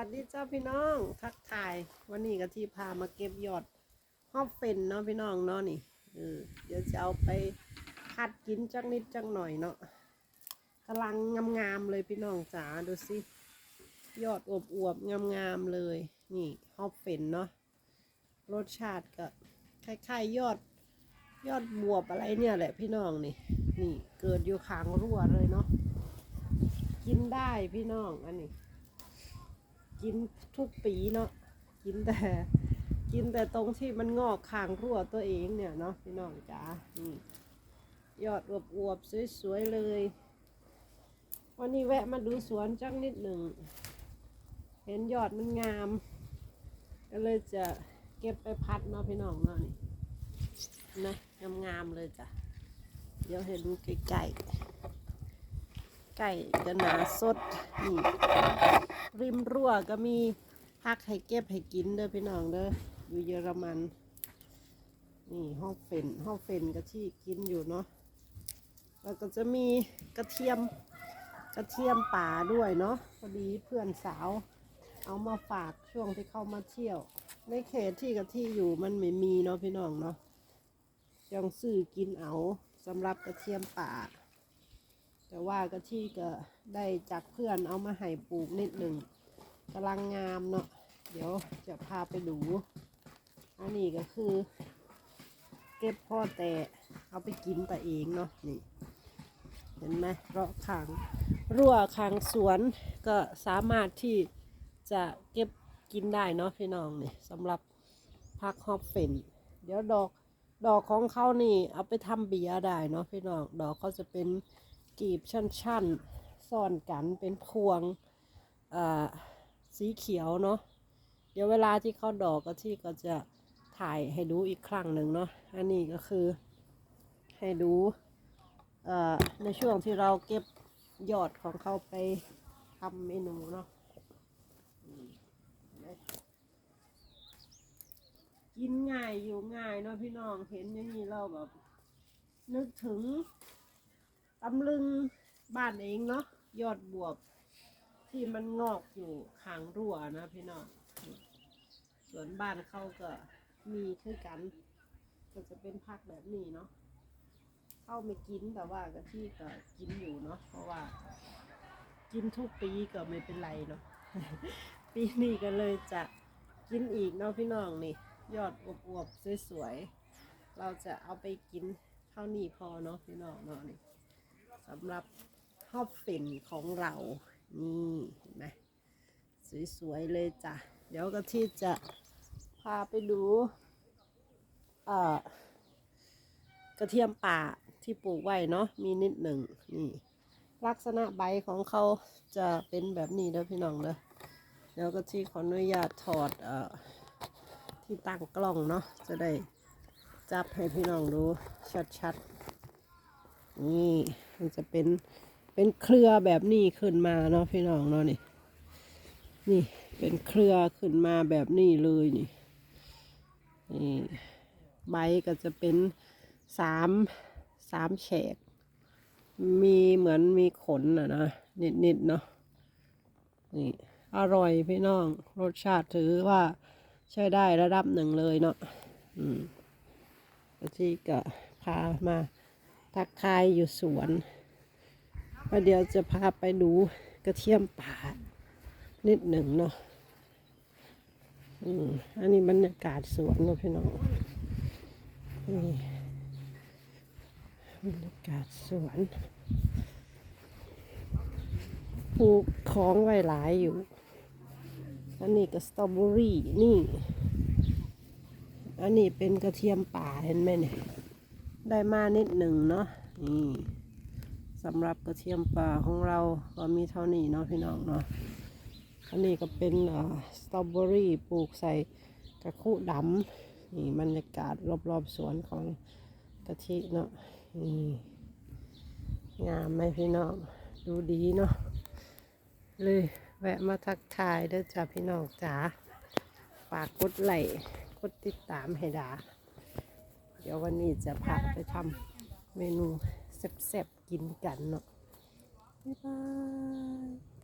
วัสดีเจ้าพี่น้องทักทาย วันนี้ก็ที่พามาเก็บยอดฮอบเฟนเนาะพี่น้องเนาะนี่เออเดี๋ยวจะเอาไปผัดกินจักนิดจักหน่อยเนาะกำลังงามๆเลยพี่น้องจ๋าดูสิยอดอวบๆงามๆเลย นี่ฮอบเฟนเนาะรสชาติก็คล้ายๆยอดยอดบวบอะไรเนี่ยแหละพี่น้องนี่ นี่เกิดอยู่ขางรั่วเลยเนาะกินได้พี่น้องอันนี้ กินทุกปีเนาะกินแต่ กินแต่ตรงที่มันงอกคางรั่วตัวเองเนี่ยเนาะพี่น้องจ๋านี่ยอดอวบอวบสวยๆเลย วันนี้แวะมาดูสวนจักนิดหนึ่ง เห็นยอดมันงาม ก็เลยจะเก็บไปพัดเนาะพี่น้องเนาะนี่นะงามๆเลยจ้ะ เดี๋ยวเห็นไก่ๆ ไก่จะหนาสดนี่ริมรั้วก็มีพักให้เก็บให้กินเด้อพี่น้องเด้ออยู่เยอรมัน นี่ห้องเฟนห้องเฟนก็ที่กินอยู่เนาะแล้วก็จะมีกระเทียมกระเทียมป่าด้วยเนาะพอดีเพื่อนสาว เอามาฝากช่วงที่เข้ามาเที่ยว ในเขตที่กะที่อยู่มันไม่มีเนาะพี่น้องเนาะยังซื้อกินเอาสำหรับกระเทียมป่า แต่ว่ากะที่ก็ได้จากเพื่อนเอามาให้ปลูกนิดหนึ่งกำลังงามเนาะเดี๋ยวจะพาไปดู อันนี้ก็คือ เก็บพ่อแต่เอาไปกินแต่เองเนาะนี่ เห็นไหมเราะขางรั่วขางสวนก็สามารถที่จะเก็บกินได้เนาะพี่น้องนี่สำหรับพักฮอบเฟนเดี๋ยวดอกดอกของเขานี่เอาไปทำเบียร์ได้เนาะพี่น้อง ดอกเขาจะเป็น กีบชั้นๆซ่อนกันเป็นพวงสีเขียวเนาะเดี๋ยวเวลาที่เขาดอกก็ที่ก็จะถ่ายให้ดูอีกครั้งหนึ่งเนาะอันนี้ก็คือให้ดูในช่วงที่เราเก็บยอดของเขาไปทำเมนูเนาะกินง่ายอยู่ง่ายเนาะพี่น้องเห็นอย่างนี้เราแบบนึกถึง ตำลึงบ้านเองเนาะยอดบวบ ที่มันงอกอยู่ขางรั่วนะพี่น้องส่วนบ้านเขาก็มีคือกัน ก็จะเป็นพักแบบนี้เนาะเข้าไม่กินแต่ว่ากะที่ก็กินอยู่เนาะเพราะว่า กินทุกปีก็ไม่เป็นไรเนาะปีนี้ก็เลยจะกินอีกเนาะพี่น้องนี่ ยอดอวบๆสวยๆเราจะเอาไปกินเท่านี้พอเนาะพี่น้องเนาะนี่ สำหรับฮอบฝิ่นของเรานี่เห็นไหมสวยๆเลยจ้ะ เดี๋ยวก็ที่จะพาไปดูเอ่อกระเทียมป่าที่ปลูกไว้เนาะมีนิดหนึ่งนี่ลักษณะใบของเขาจะเป็นแบบนี้เด้อพี่น้องเด้อเดี๋ยวก็ที่ขออนุญาตถอดเอ่อที่ตั้งกล้องเนาะจะได้จับให้พี่น้องดูชัดๆ นี่มันจะเป็นเป็นเครือแบบนี้ขึ้นมาเนาะพี่น้องเนาะนี่นี่เป็นเครือขึ้นมาแบบนี้เลยนี่นี่ใบก็จะเป็นสามสามแฉก มีเหมือนมีขนอะนะนิดๆเนาะนี่อร่อยพี่น้อง รสชาติถือว่าใช้ได้ระดับหนึ่งเลยเนาะ อืมที่ก็พามา ทักทายอยู่สวนแล้วเดี๋ยวจะพาไปดูกระเทียมป่า นิดหนึ่งเนาะอืมอันนี้บรรยากาศสวนเนาะพี่น้องนี่บรรยากาศสวนปลูกของไว้หลายอยู่ อันนี้ก็สตรอเบอรี่นี่ อันนี้เป็นกระเทียมป่าเห็นไหมเนี่ย ได้มานิดหนึ่งเนาะนี่สำหรับกระเทียมป่าของเราก็มีเท่านี้เนาะพี่น้องเนาะอันนี้ก็เป็นสตรอเบอรี่ปลูกใส่กระคุดำนี่บรรยากาศรอบๆสวนของกะทิเนาะนี่งามไหมพี่น้องดูดีเนาะเลยแวะมาทักทายเด้อจ้าพี่น้องจ๋าฝากกดไลค์กดติดตามให้ดา เดี๋ยววันนี้จะพาไปทำเมนูแซ่บๆกินกันเนาะบ๊ายบาย